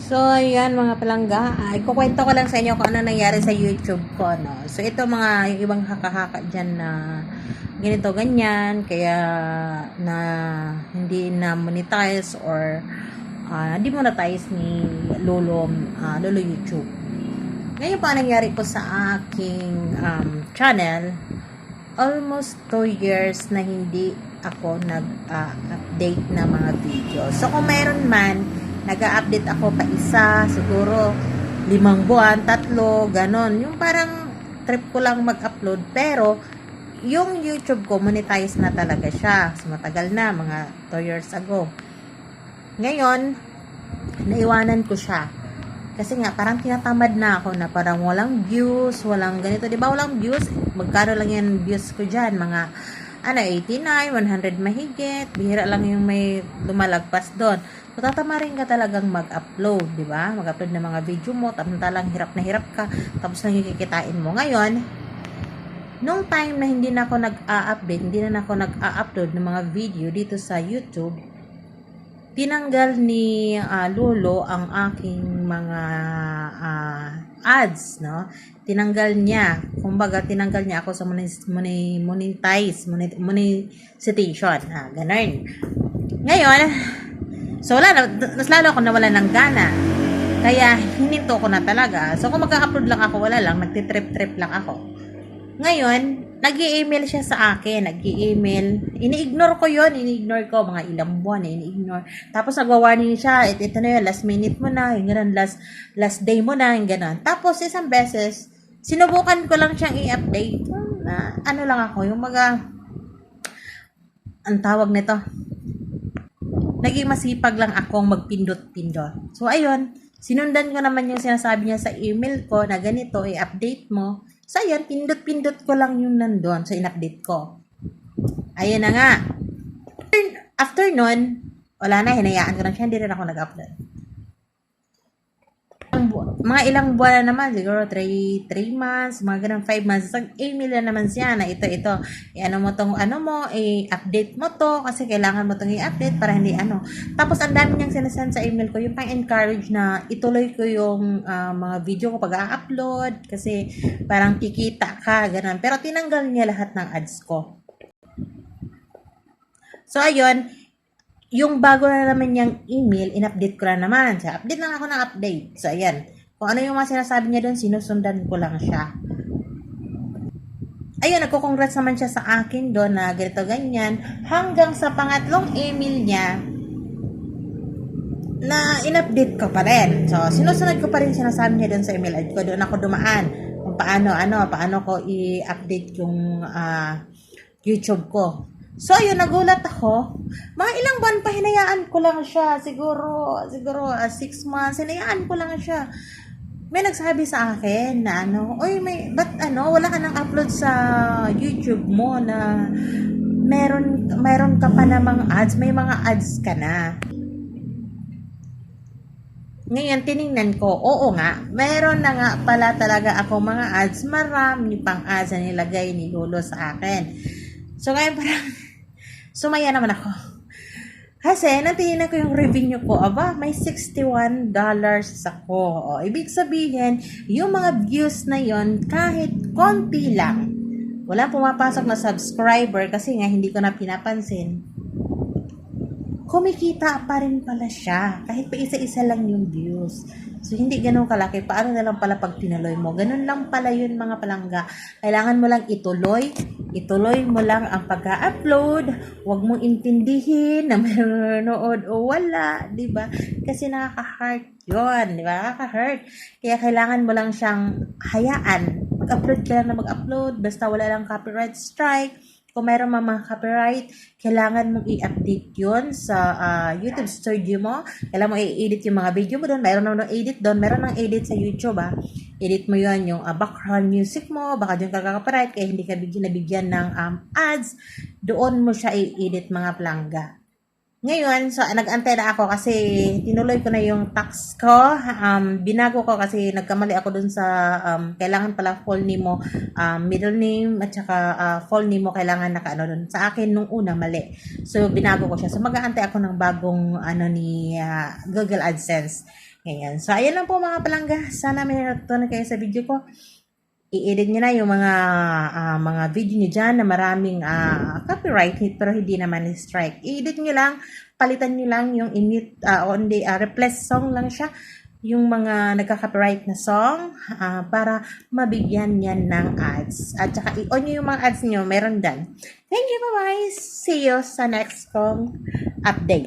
So, ayan mga palangga. Ay, kukwento ko lang sa inyo kung ano nangyari sa YouTube ko, no? So, ito mga yung ibang haka-haka dyan na ganito, ganyan. Kaya na hindi na monetize or uh, hindi monetize ni Lolo, ah, Lolo YouTube. Ngayon pa nangyari ko sa aking um, channel, almost 2 years na hindi ako nag-update na mga video. So, kung meron man, nag-update ako pa isa, siguro limang buwan, tatlo, ganon. Yung parang trip ko lang mag-upload. Pero, yung YouTube ko, monetize na talaga siya. So, matagal na, mga 2 years ago. Ngayon, naiwanan ko siya. Kasi nga, parang tinatamad na ako na parang walang views, walang ganito. Di ba walang views? Magkano lang yan views ko dyan? Mga, ano, 89, 100 mahigit. Bihira lang yung may lumalagpas doon. So, tatamarin ka talagang mag-upload, di ba? Mag-upload ng mga video mo, talang hirap na hirap ka, tapos yung kikitain mo. Ngayon, nung time na hindi na ako nag-a-update, hindi na ako nag-a-upload ng mga video dito sa YouTube, tinanggal ni ah, Lolo ang aking mga ah, ads, no? Tinanggal niya. Kumbaga, tinanggal niya ako sa moni, monetize, moni, monetization. Ah, ganun. Ngayon, so wala na, mas lalo ako nawala ng gana. Kaya, hininto ko na talaga. So, kung mag-upload lang ako, wala lang. Nagtitrip-trip lang ako. Ngayon, nag email siya sa akin, nag email Ini-ignore ko yon ini-ignore ko, mga ilang buwan, eh, ini-ignore. Tapos nagwa-warning siya, ito, ito na yun, last minute mo na, yung ganun, last, last day mo na, yung ganun. Tapos isang beses, sinubukan ko lang siyang i-update. Na, ano lang ako, yung mga, ang tawag nito, naging masipag lang akong magpindot-pindot. So, ayun, sinundan ko naman yung sinasabi niya sa email ko na ganito, i-update mo. So, ayun, pindot-pindot ko lang yung nandun sa in-update ko. Ayun na nga. After nun, wala na, hinayaan ko na siya, hindi rin ako nag-upload. Bu- Mga ilang buwan na naman, siguro 3, 3 months, mga ganun 5 months. Isang email na naman siya na ito, ito. I-ano mo tong ano mo, i-update mo to kasi kailangan mo tong i-update para hindi ano. Tapos ang dami niyang sinasend sa email ko, yung pang-encourage na ituloy ko yung ah, mga video ko pag a-upload kasi parang kikita ka, ganun. Pero tinanggal niya lahat ng ads ko. So, ayun, yung bago na naman niyang email, in-update ko na naman siya. Update lang ako ng update. So, ayan. Kung ano yung mga sinasabi niya doon, sinusundan ko lang siya. Ayun, nagko-congrats naman siya sa akin doon na ganito ganyan. Hanggang sa pangatlong email niya, na in-update ko pa rin. So, sinusunod ko pa rin sinasabi niya doon sa email ad ko. Doon ako dumaan. Kung paano, ano, paano ko i-update yung ah, YouTube ko. So, ayun, nagulat ako. Mga ilang buwan pa, hinayaan ko lang siya. Siguro, siguro, uh, six months, hinayaan ko lang siya. May nagsabi sa akin na ano, oy, may, ba't ano, wala ka nang upload sa YouTube mo na meron, meron ka pa namang ads, may mga ads ka na. Ngayon, tiningnan ko, oo nga, meron na nga pala talaga ako mga ads, marami pang ads na nilagay ni Lolo sa akin. So, ngayon parang, sumaya naman ako. Kasi, natingnan ko yung revenue ko, aba, may $61 ako. O, ibig sabihin, yung mga views na yon kahit konti lang, wala pumapasok na subscriber kasi nga hindi ko na pinapansin kumikita pa rin pala siya. Kahit pa isa-isa lang yung views. So, hindi ganun kalaki. Paano na lang pala pag tinuloy mo? Ganun lang pala yun mga palangga. Kailangan mo lang ituloy. Ituloy mo lang ang pag-upload. Huwag mong intindihin na may nanonood o wala. ba Kasi nakaka-hurt yun. di ba Nakaka-hurt. Kaya kailangan mo lang siyang hayaan. Mag-upload ka lang na mag-upload. Basta wala lang copyright strike kung meron mang mga copyright, kailangan mong i-update yun sa ah, YouTube studio mo. Kailangan mo i-edit yung mga video mo doon. Meron na edit doon. Meron ng edit sa YouTube, ah. Edit mo yun yung ah, background music mo. Baka dyan ka copyright kaya hindi ka bigyan, nabigyan ng um, ads. Doon mo siya i-edit mga plangga. Ngayon, so nag-antay na ako kasi tinuloy ko na yung tax ko. Um, binago ko kasi nagkamali ako dun sa um, kailangan pala full name mo, um, middle name at saka uh, full name mo kailangan nakaano dun. Sa akin nung una mali. So binago ko siya. So mag-aantay ako ng bagong ano ni ah, Google AdSense. Ngayon. So, ayan lang po mga palangga. Sana may natutunan kayo sa video ko. I-edit nyo na yung mga ah, mga video nyo dyan na maraming ah, copyright hit pero hindi naman strike. I-edit nyo lang, palitan nyo lang yung init, uh, on the uh, replace song lang siya yung mga nagka-copyright na song ah, para mabigyan yan ng ads. At saka i-on nyo yung mga ads nyo, meron dyan. Thank you, bye-bye. See you sa next kong update.